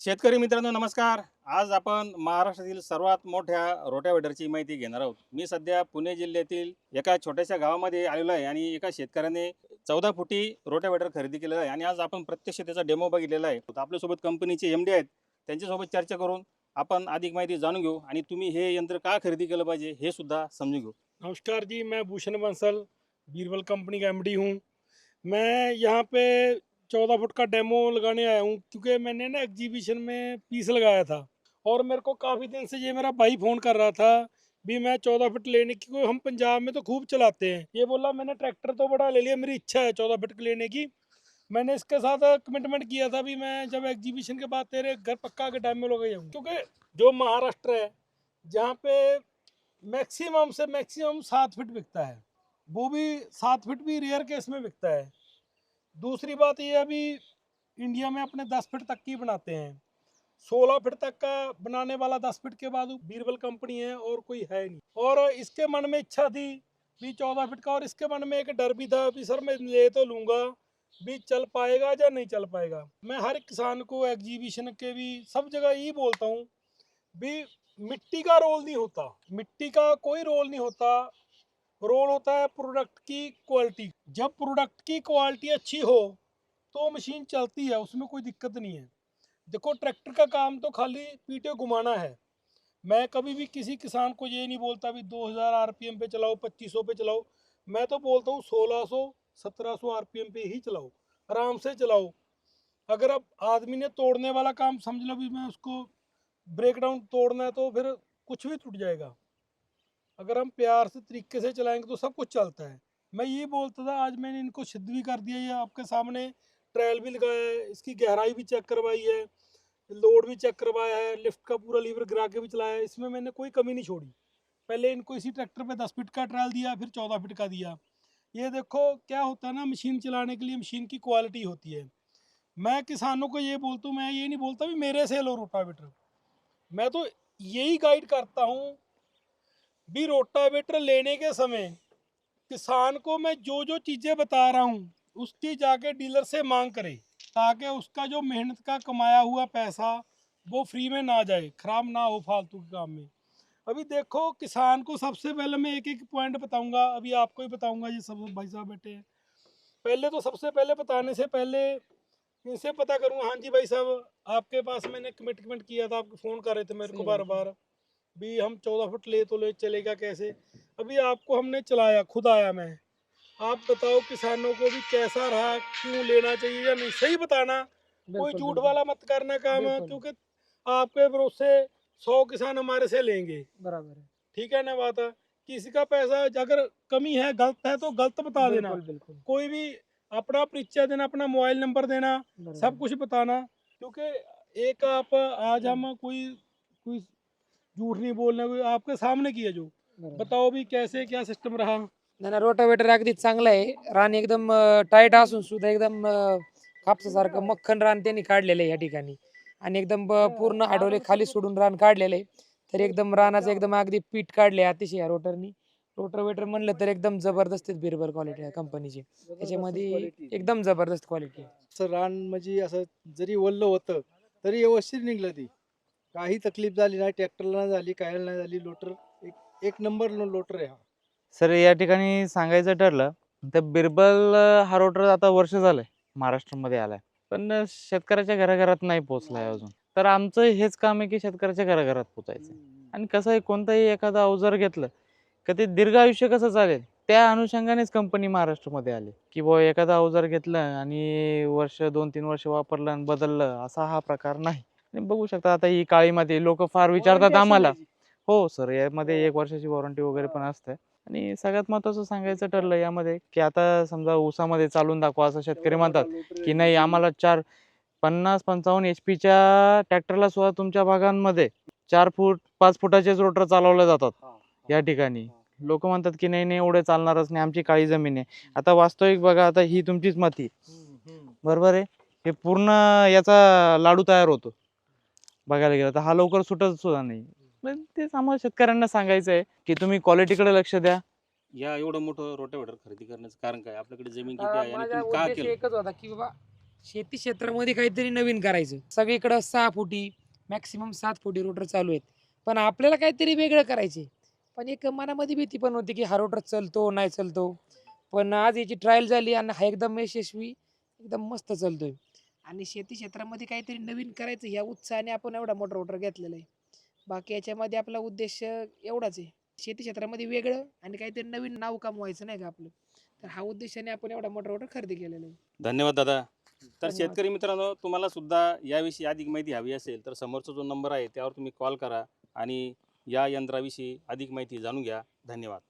शेतकरी मित्रांनो नमस्कार. आज आपण महाराष्ट्रातील सर्वात मोठ्या रोटावेटरची माहिती घेणार आहोत. मी सध्या पुणे जिल्ह्यातील एका छोट्याशा गावामध्ये आलेलो आहे आणि एका शेतकऱ्याने चौदा फुटी रोटावेटर खरेदी केलेला आहे आणि आज आपण प्रत्यक्ष त्याचा डेमो बघितलेला आहे. आपल्यासोबत कंपनीचे एम डी आहेत. त्यांच्यासोबत चर्चा करून आपण अधिक माहिती जाणून घेऊ आणि तुम्ही हे यंत्र का खरेदी केलं पाहिजे हे सुद्धा समजून घेऊ. नमस्कार जी मैं भूषण बंसल बीरबल कंपनी का एमडी हूँ. मैं यहाँ पे चौदह फुट का डेमो लगाने आया हूँ, क्योंकि मैंने ना एग्जीबिशन में पीस लगाया था। और मेरे को काफ़ी दिन से ये मेरा भाई फ़ोन कर रहा था, भी मैं चौदह फुट लेने की, क्योंकि हम पंजाब में तो खूब चलाते हैं। ये बोला, मैंने ट्रैक्टर तो बड़ा ले लिया, मेरी इच्छा है चौदह फुट लेने की। मैंने इसके साथ कमिटमेंट किया था भी मैं जब एग्जीबिशन के बाद तेरे घर पक्का के डेमो लगा जाऊँ क्योंकि जो महाराष्ट्र है, जहाँ पे मैक्सिमम से मैक्सिमम सात फीट बिकता है, वो भी सात फीट भी रेयर केस में बिकता है। दूसरी बात ये अभी इंडिया में अपने दस फीट तक की बनाते हैं। सोलह फीट तक का बनाने वाला दस फीट के बाद बीरबल कंपनी है और कोई है नहीं। और इसके मन में इच्छा थी भी चौदह फीट का और इसके मन में एक डर भी था भी सर मैं ले तो लूँगा, भी चल पाएगा या नहीं चल पाएगा। मैं हर किसान को एग्जीबिशन के भी सब जगह यही बोलता हूँ, भी मिट्टी का रोल नहीं होता। मिट्टी का कोई रोल नहीं होता। रोल होता है प्रोडक्ट की क्वालिटी। जब प्रोडक्ट की क्वालिटी अच्छी हो तो मशीन चलती है, उसमें कोई दिक्कत नहीं है। देखो, ट्रैक्टर का काम तो खाली पीटे घुमाना है। मैं कभी भी किसी किसान को ये नहीं बोलता भी 2000 आरपीएम पे चलाओ 2500 पे चलाओ। मैं तो बोलता हूँ 1600 1700 आरपीएम पे ही चलाओ, आराम से चलाओ। अगर अब आदमी ने तोड़ने वाला काम समझ लो भी, मैं उसको ब्रेक डाउन तोड़ना है तो फिर कुछ भी टूट जाएगा। अगर हम प्यार से तरीके से चलाएँगे तो सब कुछ चलता है। मैं ये बोलता था, आज मैंने इनको सिद्ध भी कर दिया, ये आपके सामने ट्रायल भी लगाया है, इसकी गहराई भी चेक करवाई है लोड भी चेक करवाया है लिफ्ट का पूरा लीवर गिरा के भी चलाया है, इसमें मैंने कोई कमी नहीं छोड़ी। पहले इनको इसी ट्रैक्टर पे दस फीट का ट्रायल दिया, फिर चौदह फीट का दिया। ये देखो, क्या होता है ना मशीन चलाने के लिए मशीन की क्वालिटी होती है। मैं किसानों को ये बोलता हूँ, मैं ये नहीं बोलता भी मेरे से लो रोटावेटर। मैं तो यही गाइड करता हूँ भी रोटावेटर लेने के समय किसान को मैं जो जो चीज़ें बता रहा हूँ उसकी जाके डीलर से मांग करे ताकि उसका जो मेहनत का कमाया हुआ पैसा वो फ्री में ना जाए खराब ना हो फालतू के काम में। अभी देखो किसान को सबसे पहले मैं एक एक पॉइंट बताऊँगा अभी आपको ही बताऊँगा ये सब भाई साहब बैठे हैं। पहले तो सबसे पहले बताने से पहले इनसे पता करूँगा हाँ जी भाई साहब आपके पास मैंने कमिटमेंट किया था आपको फ़ोन कर रहे थे मेरे को बार बार भी हम चौदह फुट ले तो ले चलेगा कैसे? अभी आपको हमने चलाया खुद आया मैं। आप बताओ किसानों को भी कैसा रहा क्यों लेना चाहिए या नहीं? सही बताना। कोई झूठ वाला मत करना काम। क्योंकि आपके भरोसे सौ किसान हमारे से लेंगे। बराबर है। ठीक है ना बात? है किसी का पैसा अगर कमी है गलत है तो गलत बता देना। बिल्कुल कोई भी अपना परिचय देना अपना मोबाइल नंबर देना सब कुछ बताना। क्योंकि एक आप आज हम कोई कोई झूठ नहीं बोलना कोई आपके सामने किया जो बताओ भी कैसे क्या सिस्टम रहा? नाही नाही रोटावेटर अगदी चांगलं आहे रान एकदम टाईट असून सुद्धा एकदम कापसासारखं मक्खन रान त्यांनी काढलेलं आहे या ठिकाणी. आणि एकदम ब- पूर्ण आडवले खाली सोडून रान काढलेलं आहे. तर एकदम रानाचं एकदम अगदी पीठ काढले अतिशय या रोटरनी. रोटावेटर म्हणलं तर एकदम ज़बरदस्त बिरबर क्वालिटी आहे कंपनीची त्याच्यामध्ये एकदम ज़बरदस्त क्वालिटी आहे. असं रान म्हणजे असं जरी ओल्लं होतं तरी व्यवस्थित निघलं ती. काही तकलीफ झाली नाही ट्रॅक्टरला नाही झाली काय नाही झाली लोटर एक एक नंबर लोटर आहे हा. सर या ठिकाणी सांगायचं ठरलं तर बिरबल हा रोटर आता वर्ष झालंय महाराष्ट्रामध्ये आलाय. पण शेतकऱ्याच्या घराघरात नाही पोहोचलाय अजून. तर आमचं हेच काम आहे की शेतकऱ्याच्या घराघरात पोचायचं आणि कसं आहे कोणतंही एखादं अवजार घेतलं का ते दीर्घ आयुष्य कसं चालेल? त्या अनुषंगानेच कंपनी महाराष्ट्रामध्ये आली. की बुवा एखादं अवजार घेतलं आणि वर्ष दोन तीन वर्ष वापरलं आणि बदललं असा हा प्रकार नाही. आणि बघू शकता आता ही काळी माती लोक फार विचारतात आम्हाला. हो सर यामध्ये एक वर्षाची वॉरंटी वगैरे पण असते. आणि सगळ्यात महत्वाचं सांगायचं ठरलं यामध्ये की आता समजा ऊसामध्ये चालून दाखवा असं शेतकरी म्हणतात की नाही आम्हाला चार पन्नास पंचावन्न एच पीच्या ट्रॅक्टरला सुद्धा तुमच्या भागांमध्ये चार फूट पाच फुटाचेच रोटर चालवले जातात या ठिकाणी. लोक म्हणतात की नाही नाही एवढे चालणारच नाही आमची काळी जमीन आहे. आता वास्तविक बघा आता ही तुमचीच माती. बरोबर आहे? हे पूर्ण याचा लाडू तयार होतो. बघायला गेलं तर हा लवकर सुटत सुद्धा नाही. पण तेच आम्हाला शेतकऱ्यांना सांगायचं आहे की तुम्ही क्वालिटीकडे लक्ष द्या. या एवढं मोठं रोटावेटर खरेदी करण्याचं कारण काय? आपल्याकडे जमीन किती आहे आणि माझा तुम्ही का उद्देश केलं? एकच होता की बाबा शेती क्षेत्रामध्ये काहीतरी नवीन करायचं. सगळीकडं सहा फुटी मॅक्सिमम सात फुटी रोटर चालू आहेत. पण आपल्याला काहीतरी वेगळं करायचे पण एक मनामध्ये भीती पण होती की हा रोटर चलतो नाही चलतो. पण आज याची ट्रायल झाली आणि हा एकदम यशस्वी एकदम मस्त चालतोय. आणि शेती क्षेत्रामध्ये काहीतरी नवीन करायचं ह्या उत्साहाने आपण एवढा मोठा रोटर घेतलेला आहे. बाकी याच्यामध्ये आपला उद्देश एवढाच आहे. शेती क्षेत्रामध्ये वेगळं आणि काहीतरी नवीन नाव कमवायचं नाही का आपलं? तर हा उद्देशाने आपण एवढा मोठा रोटर खरेदी केलेला आहे. धन्यवाद दादा. तर. शेतकरी मित्रांनो तुम्हाला सुद्धा याविषयी अधिक माहिती हवी असेल तर समोरचा जो नंबर आहे त्यावर तुम्ही कॉल करा आणि या यंत्राविषयी अधिक माहिती जाणून घ्या. धन्यवाद.